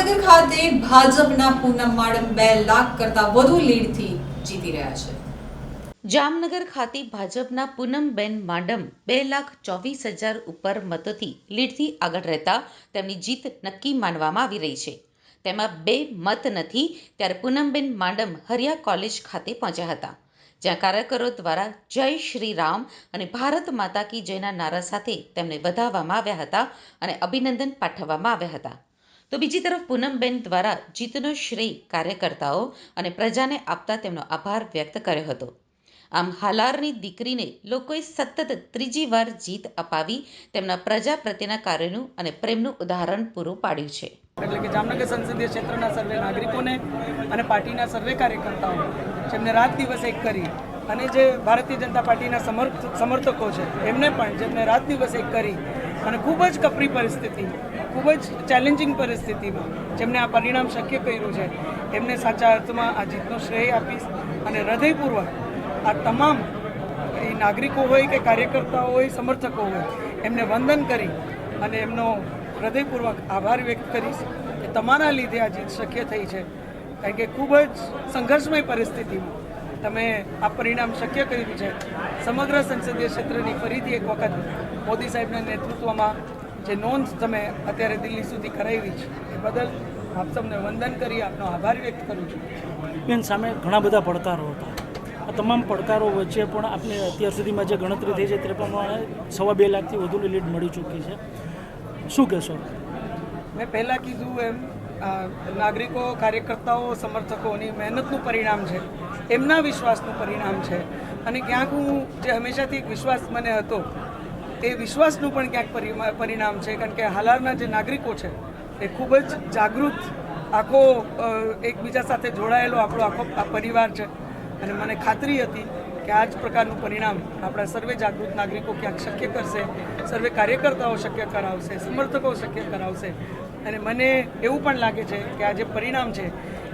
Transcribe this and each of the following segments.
ખાતે ભાજપના પૂનમ માડમ બે લાખ કરતા વધુ લીડથી જીતી રહ્યા છે. જામનગર ખાતે ભાજપના પૂનમબેન માડમ બે લાખ ચોવીસ હજાર ઉપર મતોથી લીડથી આગળ રહેતા તેમની જીત નક્કી માનવામાં આવી રહી છે. તેમાં બે મત નથી, ત્યારે પૂનમબેન માડમ હરિયા કોલેજ ખાતે પહોંચ્યા હતા, જ્યાં કાર્યકરો દ્વારા જય શ્રી રામ અને ભારત માતા કી જયના નારા સાથે તેમને વધાવવામાં આવ્યા હતા અને અભિનંદન પાઠવવામાં આવ્યા હતા. તો બીજી તરફ પૂનમબેન દ્વારા જીતનો શ્રેય કાર્યકર્તાઓ અને પ્રજાને આપતા તેમનો આભાર વ્યક્ત કર્યો હતો. આમ હાલારની દીકરીને લોકોએ સતત ત્રીજી વાર જીત અપાવી તેમના પ્રજા પ્રત્યેના કાર્યનું અને પ્રેમનું ઉદાહરણ પૂરું પાડ્યું છે. એટલે કે જામનગર સંસદીય ક્ષેત્રના સર્વે નાગરિકોને અને પાર્ટીના સર્વે કાર્યકર્તાઓ જેમને રાત દિવસ એક કરી અને જે ભારતીય જનતા પાર્ટીના સમર્થ, સમર્થકો છે, એમને પણ જેમને રાત દિવસ એક કરી અને ખૂબ જ કપરી પરિસ્થિતિ ખૂબ જ ચેલેન્જિંગ પરિસ્થિતિમાં જેમને આ પરિણામ શક્ય કર્યું છે, એમને સાચા અર્થમાં આ જીતનો શ્રેય આપીશ અને હૃદયપૂર્વક આ તમામ એ નાગરિકો હોય કે કાર્યકર્તાઓ હોય, સમર્થકો હોય, એમને વંદન કરી અને એમનો હૃદયપૂર્વક આભાર વ્યક્ત કરીશ કે તમારા લીધે આ જીત શક્ય થઈ છે. કારણ કે ખૂબ જ સંઘર્ષમય પરિસ્થિતિમાં તમે આ પરિણામ શક્ય કર્યું છે. સમગ્ર સંસદીય ક્ષેત્રની ફરીથી એક વખત મોદી સાહેબના નેતૃત્વમાં જે નોંધ તમે અત્યારે દિલ્હી સુધી કરાવી છે એ બદલ આપ સૌને વંદન કરી આપનો આભાર વ્યક્ત કરું છું. બેન સામે ઘણા બધા પડકારો હતા. આ તમામ પડકારો વચ્ચે પણ આપને અત્યાર સુધીમાં જે ગણતરી થઈ છે તે પ્રમાણે સવા બે લાખથી વધુની લીડ મળી ચૂકી છે. શું કહેશો? મેં પહેલાં કીધું એમ નાગરિકો કાર્યકર્તાઓ સમર્થકોની મહેનતનું પરિણામ છે એમના વિશ્વાસનું પરિણામ છે. અને ક્યાંક હું જે હંમેશાથી એક વિશ્વાસ મને હતો એ વિશ્વાસનું પણ ક્યાંક પરિણામ છે. કારણ કે હાલારના જે નાગરિકો છે, એ ખૂબ જ જાગૃત આખો એકબીજા સાથે જોડાયેલો આપણો આખો પરિવાર છે. અને મને ખાતરી હતી કે આ જ પ્રકારનું પરિણામ આપણા સર્વે જાગૃત નાગરિકો ક્યાંક શક્ય કરશે, સર્વે કાર્યકર્તાઓ શક્ય કરાવશે, સમર્થકો શક્ય કરાવશે અને મને એવું પણ લાગે છે કે આ જે પરિણામ છે,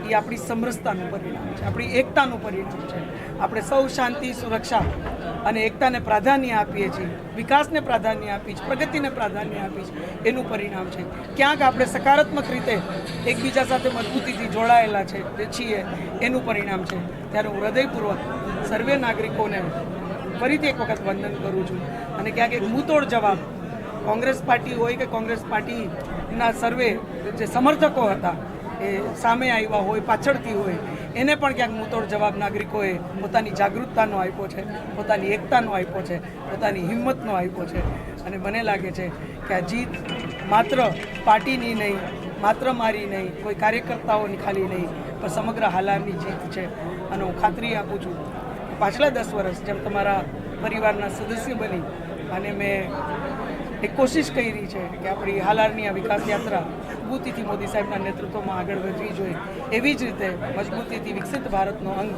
એ આપણી સમરસતાનું પરિણામ છે, આપણી એકતાનું પરિણામ છે. આપણે સૌ શાંતિ, સુરક્ષા અને એકતાને પ્રાધાન્ય આપીએ છીએ, વિકાસને પ્રાધાન્ય આપીએ છીએ, પ્રગતિને પ્રાધાન્ય આપીએ છીએ, એનું પરિણામ છે. ક્યાંક આપણે સકારાત્મક રીતે એકબીજા સાથે મજબૂતીથી જોડાયેલા છે છીએ, એનું પરિણામ છે. ત્યારે હું હૃદયપૂર્વક સર્વે નાગરિકોને ફરીથી એક વખત વંદન કરું છું. અને ક્યાંક એક મુંતોડ જવાબ કોંગ્રેસ પાર્ટી હોય કે કોંગ્રેસ પાર્ટીના સર્વે જે સમર્થકો હતા એ સામે આવ્યા હોય, પાછળથી હોય, એને પણ ક્યાંક મુતોડ જવાબ નાગરિકોએ પોતાની જાગૃતતાનો આપ્યો છે, પોતાની એકતાનો આપ્યો છે, પોતાની હિંમતનો આપ્યો છે. અને મને લાગે છે કે આ જીત માત્ર પાર્ટીની નહીં, માત્ર મારી નહીં, કોઈ કાર્યકર્તાઓની ખાલી નહીં, પણ સમગ્ર હાલારની જીત છે. અને હું ખાતરી આપું છું પાછલા દસ વર્ષ જેમ તમારા પરિવારના સદસ્ય બની અને મેં એક કોશિશ કરી છે કે આપણી હાલારની આ વિકાસ યાત્રા મજબૂતીથી મોદી સાહેબના નેતૃત્વમાં આગળ વધવી જોઈએ. એવી જ રીતે મજબૂતીથી વિકસિત ભારતનો અંગ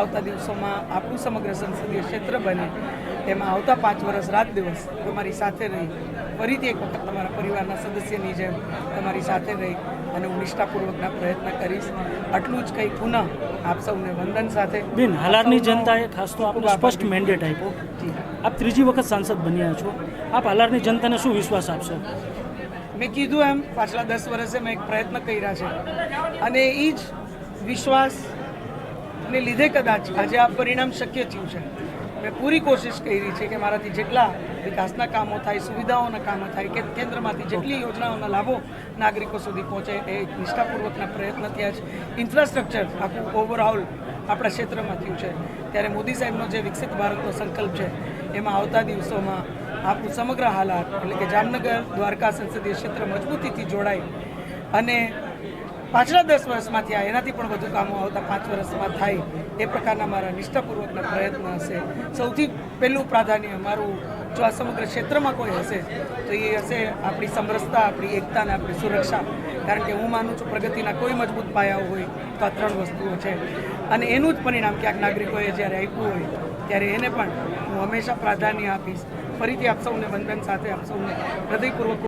આવતા દિવસોમાં આપણું સમગ્ર સંસદીય ક્ષેત્ર બને. એમાં આવતા પાંચ વર્ષ રાત દિવસ તમારી સાથે રહી ફરીથી એક વખત તમારા પરિવારના સદસ્યની જેમ તમારી સાથે રહી અને હું નિષ્ઠાપૂર્વકના પ્રયત્ન કરીશ. આટલું જ કંઈ પુનઃ આપ સૌને વંદન સાથે. બિન હાલારની જનતાએ ખાસ તો ખૂબ સ્પષ્ટ મેન્ડેટ આપ્યો. આપ ત્રીજી વખત સાંસદ બન્યા છો. આપ હાલારની જનતાને શું વિશ્વાસ આપશો? મેં કીધું એમ, પાછલા દસ વર્ષે મેં એક પ્રયત્ન કર્યા છે. અને એ જ વિશ્વાસને લીધે કદાચ આજે આ પરિણામ શક્ય થયું છે. મેં પૂરી કોશિશ કરી છે કે મારાથી જેટલા વિકાસના કામો થાય સુવિધાઓના કામો થાય કે કેન્દ્રમાંથી જેટલી યોજનાઓના લાભો નાગરિકો સુધી પહોંચે એ નિષ્ઠાપૂર્વકના પ્રયત્ન થયા છે. ઇન્ફ્રાસ્ટ્રક્ચર આખું ઓવરઓલ આપણા ક્ષેત્રમાં થયું છે. ત્યારે મોદી સાહેબનો જે વિકસિત ભારતનો સંકલ્પ છે એમાં આવતા દિવસોમાં આપણું સમગ્ર હાલાત એટલે કે જામનગર દ્વારકા સંસદીય ક્ષેત્ર મજબૂતીથી જોડાય અને પાછલા દસ વર્ષમાં થયા એનાથી પણ વધુ કામો આવતા પાંચ વર્ષમાં થાય એ પ્રકારના મારા નિષ્ઠાપૂર્વકના પ્રયત્ન હશે. સૌથી પહેલું પ્રાધાન્ય મારું જો આ સમગ્ર ક્ષેત્રમાં કોઈ હશે, તો એ હશે આપણી સમરસતા, આપણી એકતા અને આપણી સુરક્ષા. કારણ કે હું માનું છું પ્રગતિના કોઈ મજબૂત પાયાઓ હોય તો આ ત્રણ વસ્તુઓ છે. અને એનું જ પરિણામ ક્યાંક નાગરિકોએ જ્યારે આપ્યું હોય, ત્યારે એને પણ હું હંમેશા પ્રાધાન્ય આપીશ. ફરીથી આપ સૌને વંદન સાથે, આપ સૌને હૃદયપૂર્વક